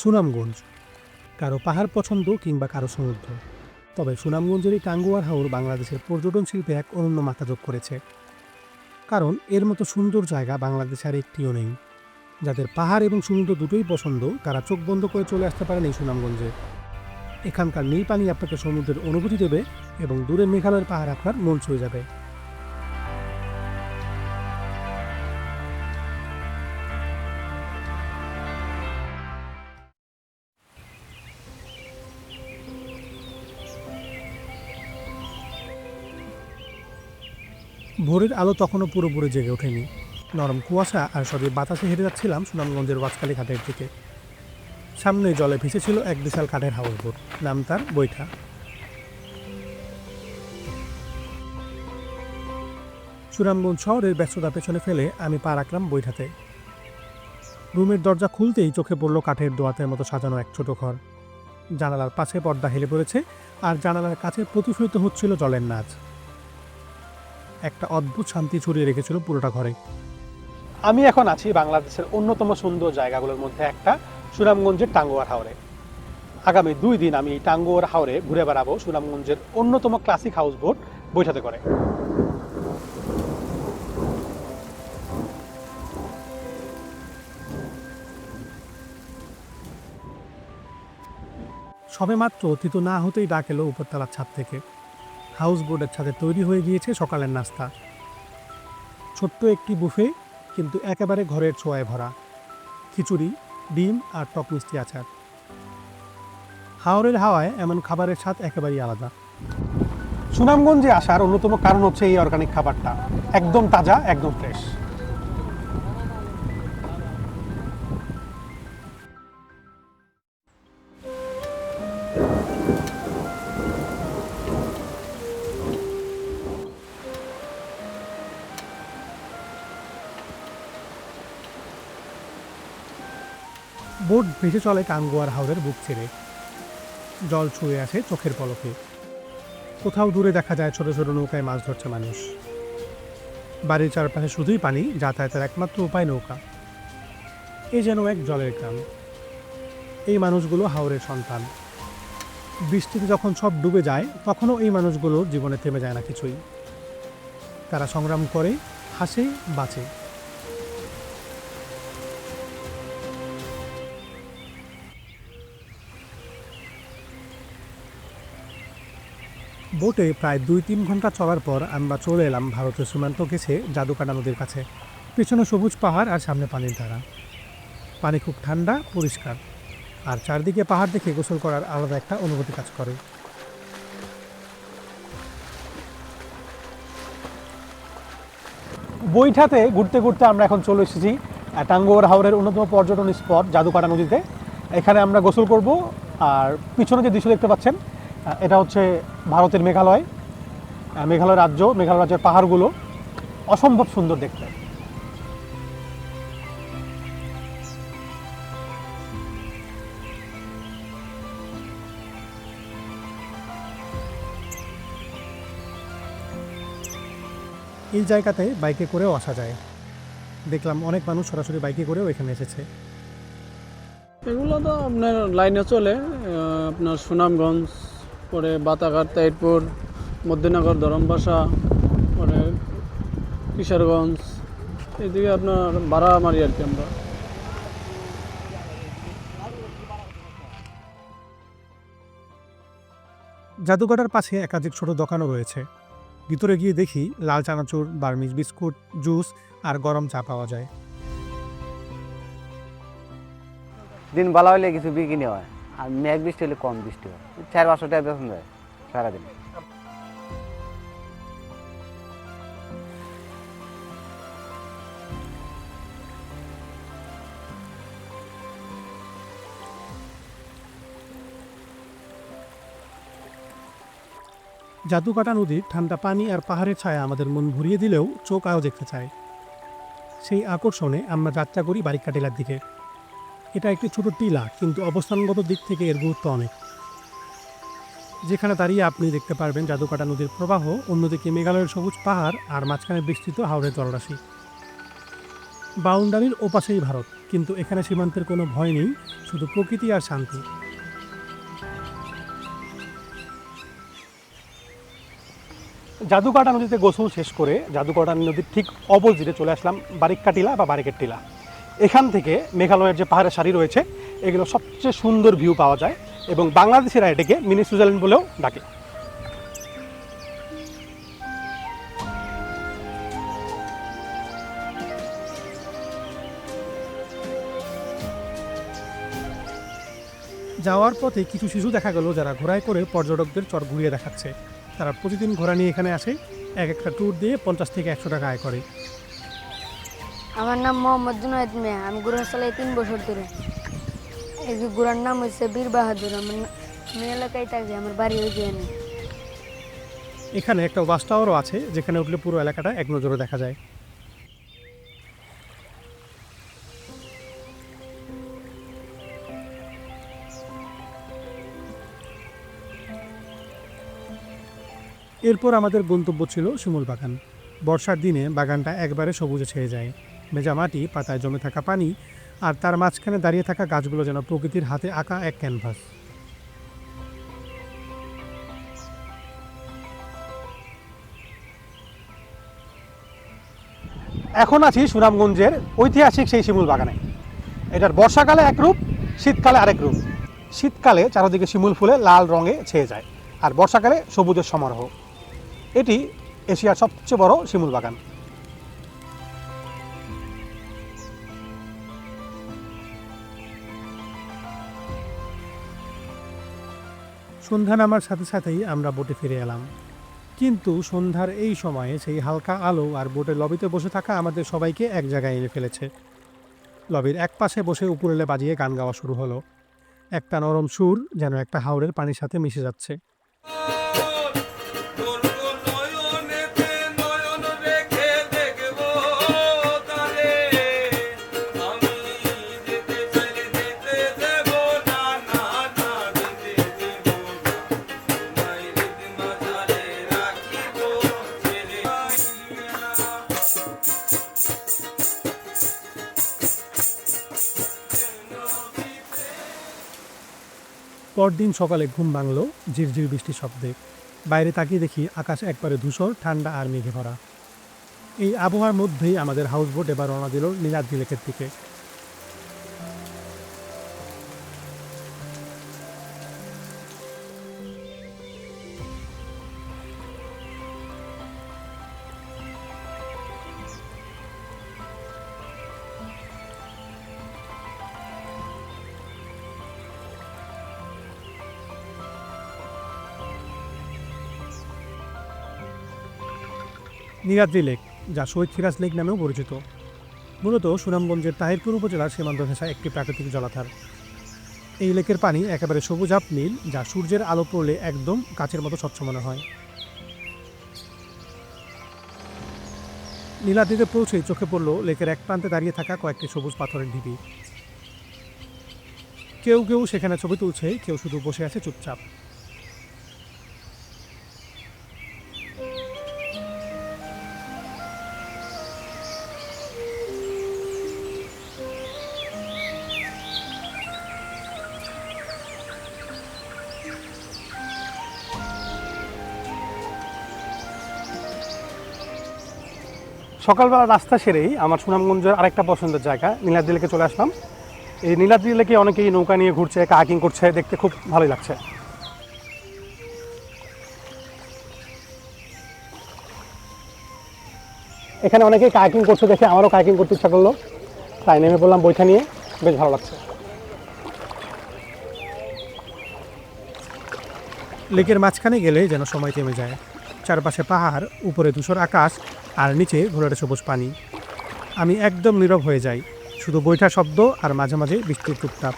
সুনামগঞ্জ। কারও পাহাড় পছন্দ কিংবা কারও সমুদ্র তবে সুনামগঞ্জের এই টাঙ্গুয়ার হাওর বাংলাদেশের পর্যটন শিল্পে এক অনন্য মাথা যোগ করেছে। কারণ এর মতো সুন্দর জায়গা বাংলাদেশে আর একটিও নেই। যাদের পাহাড় এবং সমুদ্র দুটোই পছন্দ, তারা চোখ বন্ধ করে চলে আসতে পারেন এই সুনামগঞ্জে। এখানকার নীল পানি আপনাকে সমুদ্রের অনুভূতি দেবে এবং দূরে মেঘালয়ের পাহাড় আপনার মন ছুঁয়ে যাবে। ভোরের আলো তখনও পুরোপুরি জেগে ওঠেনি। নরম কুয়াশা আর সবই বাতাসে হেঁটে যাচ্ছিলাম সুনামগঞ্জের ওয়াজকালী ঘাটের দিকে। সামনে জলে ভেসেছিল এক বিশাল কাঠের হাউস বোট। নাম তার বৈঠা। সুনামগঞ্জ শহরের ব্যস্ততা পেছনে ফেলে আমি পা রাখলাম বৈঠাতে। রুমের দরজা খুলতেই চোখে পড়ল কাঠের দোয়াতের মতো সাজানো এক ছোট ঘর। জানালার পাশে পর্দা হেলে পড়েছে আর জানালার কাছে প্রতিফলিত হচ্ছিল জলের নাচ। একটা অদ্ভুত শান্তি ছড়িয়ে রেখেছিল পুরোটা ঘরে। আমি এখন আছি বাংলাদেশের অন্যতম সুন্দর জায়গাগুলোর মধ্যে একটা সুনামগঞ্জের টাঙ্গুয়ার হাওরে। আগামী দুই দিন আমি এই টাঙ্গুয়ার হাওরে ঘুরে বেড়াবো সুনামগঞ্জের অন্যতম ক্লাসিক হাউস বোট বৈঠাতে করে। সবেমাত্র অতীত না হতেই ডাক এলো উপরতলার ছাদ থেকে। হাউস বোর্ডের ছাদে তৈরি হয়ে গিয়েছে সকালের নাস্তা। ছোট্ট একটি বুফে, কিন্তু একেবারে ঘরের ছোঁয়ায় ভরা। খিচুড়ি, ডিম আর টক মিষ্টি আচার। হাওরের হাওয়ায় এমন খাবারের স্বাদ একেবারেই আলাদা। সুনামগঞ্জে আসার অন্যতম কারণ হচ্ছে এই অর্গানিক খাবারটা। একদম তাজা, একদম ফ্রেশ বোট ভেসে চলে টাঙ্গুয়ার হাওরের বুক ছেড়ে। জল ছুঁয়ে আসে চোখের পলকে। কোথাও দূরে দেখা যায় ছোট ছোট নৌকায় মাছ ধরছে মানুষ। বাড়ির চারপাশে শুধুই পানি, যাতায়াতের একমাত্র উপায় নৌকা। এ যেন এক জলের গ্রাম। এই মানুষগুলো হাওরের সন্তান। বৃষ্টিতে যখন সব ডুবে যায়, তখনও এই মানুষগুলোর জীবনে থেমে যায় না কিছুই। তারা সংগ্রাম করে, হাসে, বাঁচে। বোটে প্রায় দুই তিন ঘণ্টা চলার পর আমরা চলে এলাম ভারতের সীমান্ত গেছে জাদুকাটা নদীর কাছে। পিছনে সবুজ পাহাড় আর সামনে পানির ধারা। পানি খুব ঠান্ডা, পরিষ্কার। আর চারদিকে পাহাড় দেখে গোসল করার আলাদা একটা অনুভূতি কাজ করে। বৈঠাতে ঘুরতে ঘুরতে আমরা এখন চলে এসেছি টাঙ্গুয়ার হাওরের অন্যতম পর্যটন স্পট, জাদুকাটা নদীতে। এখানে আমরা গোসল করব, আর পিছনে যে দৃশ্য দেখতে পাচ্ছেন এটা হচ্ছে ভারতের মেঘালয় মেঘালয় রাজ্য, মেঘালয় রাজ্যের পাহাড়গুলো অসম্ভব সুন্দর দেখতে। এই জায়গাতে বাইকে করেও আসা যায়। দেখলাম অনেক মানুষ সরাসরি বাইকে করেও এখানে এসেছে। এগুলো তো আপনার লাইনে চলে আপনার সুনামগঞ্জ পরে বাতাঘাট তাইটপুর মধ্যনগর ধরমবাসা পরে কিশোরগঞ্জ এদিকে আপনার ভাড়া মারি আর কি আমরা। জাদুঘরের পাশে একাধিক ছোট দোকানও রয়েছে। ভিতরে গিয়ে দেখি লাল চানাচুর বার্মিজ বিস্কুট জুস আর গরম চা পাওয়া যায়। দিন ভালো হলে কিছু বিক্রি হয়। আর মেঘ বৃষ্টি হলে কম বৃষ্টি হয়। চার পাঁচশো টাকা বেতন দেয় সারাদিন। জাদুকাটা নদীর ঠান্ডা পানি আর পাহাড়ের ছায়া আমাদের মন ভরিয়ে দিলেও চোখ আরও দেখতে চায়। সেই আকর্ষণে আমরা যাত্রা করি বারিকা টিলার দিকে। এটা একটি ছোট টিলা, কিন্তু অবস্থানগত দিক থেকে এর গুরুত্ব অনেক। যেখানে দাঁড়িয়ে আপনি দেখতে পারবেন জাদুকাটা নদীর প্রবাহ, অন্যদিকে মেঘালয়ের সবুজ পাহাড় আর মাঝখানে বিস্তৃত হাওড়ের জলরাশি। বাউন্ডারির ওপাশেই ভারত, কিন্তু এখানে সীমান্তের কোনো ভয় নেই, শুধু প্রকৃতি আর শান্তি। জাদুকাটা নদীতে গোসল শেষ করে জাদুকাটা নদীর ঠিক অপোজিটে চলে আসলাম বারিক্কা টিলা বা বারিকের টিলা। এখান থেকে মেঘালয়ের যে পাহাড়ের সারি রয়েছে, এগুলো সবচেয়ে সুন্দর ভিউ পাওয়া যায় এবং বাংলাদেশিরা এটাকে মিনি সুইজারল্যান্ড বলেও ডাকে। যাওয়ার পথে কিছু শিশু দেখা গেল যারা ঘোড়ায় করে পর্যটকদের চর ঘুরিয়ে দেখাচ্ছে। তারা প্রতিদিন ঘোড়া নিয়ে এখানে আসে, এক একটা ট্যুর দিয়ে পঞ্চাশ থেকে একশো টাকা আয় করে। আমার নাম মোহাম্মদ জুনায়দ মিয়া, আমি গুড়া চালাই তিন বছর ধরে। এই যে নাম হচ্ছে বীর বাহাদুর, আমার আমি এলাকায় থাকি, আমার বাড়ি ওই যে এখানে একটা বাস টাওয়ারও আছে, যেখানে উঠলে পুরো এলাকাটা এক নজরে দেখা যায়। এরপর আমাদের গন্তব্য ছিল শিমুল বাগান বর্ষার দিনে বাগানটা একবারে সবুজে ছেয়ে যায়। ভেজা মাটি, পাতায় জমে থাকা পানি আর তার মাঝখানে দাঁড়িয়ে থাকা গাছগুলো যেন প্রকৃতির হাতে আঁকা এক ক্যানভাস। এখন আছি সুনামগঞ্জের ঐতিহাসিক সেই শিমুল বাগানে। এটার বর্ষাকালে এক রূপ, শীতকালে আরেক রূপ। শীতকালে চারদিকে শিমুল ফুলে লাল রঙে ছেয়ে যায়, আর বর্ষাকালে সবুজের সমারোহ। এটি এশিয়ার সবচেয়ে বড় শিমুল বাগান। সন্ধ্যা নামার সাথে সাথেই আমরা বোটে ফিরে এলাম। কিন্তু সন্ধ্যার এই সময়ে সেই হালকা আলো আর বোটের লবিতে বসে থাকা আমাদের সবাইকে এক জায়গায় এনে ফেলেছে। লবির এক পাশে বসে উপরেলে বাজিয়ে গান গাওয়া শুরু হলো। একটা নরম সুর যেন একটা হাওড়ের পানির সাথে মিশে যাচ্ছে। পরদিন সকালে ঘুম ভাঙল, ঝিরঝির বৃষ্টি শব্দে। বাইরে তাকিয়ে দেখি আকাশ একবারে ধূসর, ঠান্ডা আর মেঘে ভরা। এই আবহাওয়ার মধ্যেই আমাদের হাউসবোট এবার রওনা দিল নীলাদ্রি লেকের দিকে। নীলাদ্রি লেক, যা শহীদ সিরাজ লেক নামেও পরিচিত। মূলত সুনামগঞ্জের তাহিরপুর উপজেলার সীমান্ত ঘেঁষা একটি প্রাকৃতিক জলাধার। এই লেকের পানি একেবারে সবুজাপ নীল, যা সূর্যের আলো পড়লে একদম কাচের মতো স্বচ্ছ মনে হয়। নীলাদ্রিতে পৌঁছেই চোখে পড়ল লেকের এক প্রান্তে দাঁড়িয়ে থাকা কয়েকটি সবুজ পাথরের ঢিবি। কেউ কেউ সেখানে ছবি তুলছে, কেউ শুধু বসে আছে চুপচাপ। সকালবেলা রাস্তা সেরেই আমার সুনামগঞ্জের আরেকটা পছন্দের জায়গা নীলাদ্রি লেকে চলে আসলাম। এই নীলাদ্রি লেকে অনেকেই নৌকা নিয়ে ঘুরছে কাকিং করছে, দেখতে খুব ভালোই লাগছে। এখানে অনেকেই কাকিং করছে দেখে আমারও কাকিং করতে ইচ্ছা করল। তাই নেমে পড়লাম বৈঠা নিয়ে, বেশ ভালো লাগছে। লেকের মাঝখানে গেলে যেন সময় থেমে যায়। চারপাশে পাহাড়, উপরে ধূসর আকাশ আর নিচে ঘোলাটে সবুজ পানি। আমি একদম নীরব হয়ে যাই, শুধু বৈঠা শব্দ আর মাঝে মাঝে বৃষ্টির টুকটাপ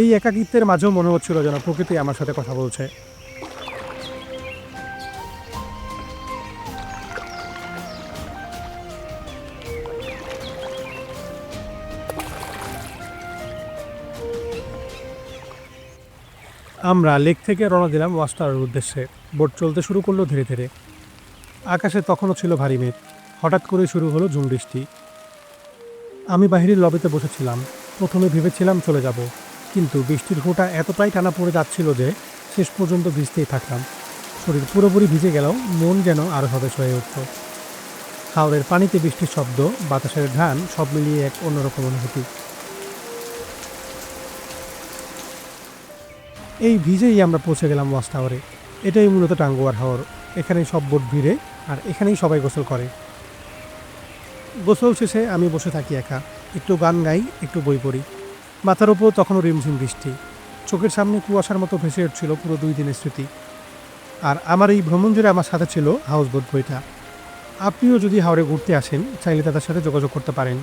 এই একাকিত্বের মাঝেও মনে হচ্ছিল যেন প্রকৃতি আমার সাথে কথা বলছে। আমরা লেক থেকে রওনা দিলাম ওয়াস্টারের উদ্দেশ্যে। বোট চলতে শুরু করল ধীরে ধীরে। আকাশে তখনও ছিল ভারী মেঘ। হঠাৎ করে শুরু হলো ঝুম বৃষ্টি। আমি বাহিরের লবিতে বসেছিলাম। প্রথমে ভেবেছিলাম চলে যাব। কিন্তু বৃষ্টির ফোঁটা এতটাই টানা পড়ে যাচ্ছিল যে শেষ পর্যন্ত ভিজতেই থাকলাম শরীর পুরোপুরি ভিজে গেলেও মন যেন আরও সতেজ হয়ে উঠত। হাওড়ের পানিতে বৃষ্টির শব্দ, বাতাসের ঘ্রাণ সব মিলিয়ে এক অন্যরকম অনুভূতি। এই ভিজেই আমরা পৌঁছে গেলাম ওয়াচ টাওয়ারে। এটাই মূলত টাঙ্গুয়ার হাওর। এখানেই সব বোট ভিড়ে আর এখানেই সবাই গোসল করে। গোসল শেষে আমি বসে থাকি একা। একটু গান গাই, একটু বই পড়ি। মাথার ওপর তখনও রিমঝিম বৃষ্টি। চোখের সামনে কুয়াশার মতো ভেসে উঠছিল পুরো দুই দিনের স্মৃতি। আর আমার এই ভ্রমণ জুড়ে আমার সাথে ছিল হাউস বোট বইটা। আপনিও যদি হাওড়ে ঘুরতে আসেন, চাইলে তাদের সাথে যোগাযোগ করতে পারেন।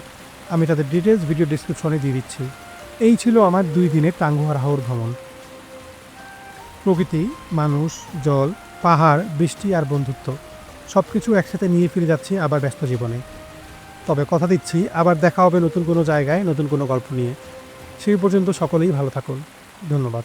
আমি তাদের ডিটেলস ভিডিও ডিসক্রিপশনে দিয়ে দিচ্ছি। এই ছিল আমার দুই দিনের টাঙ্গুয়ার হাওর ভ্রমণ। প্রকৃতি, মানুষ, জল, পাহাড়, বৃষ্টি আর বন্ধুত্ব সব কিছু একসাথে নিয়ে ফিরে যাচ্ছি আবার ব্যস্ত জীবনে। তবে কথা দিচ্ছি, আবার দেখা হবে নতুন কোনো জায়গায়, নতুন কোনো গল্প নিয়ে। সেই পর্যন্ত সকলেই ভালো থাকুন। ধন্যবাদ।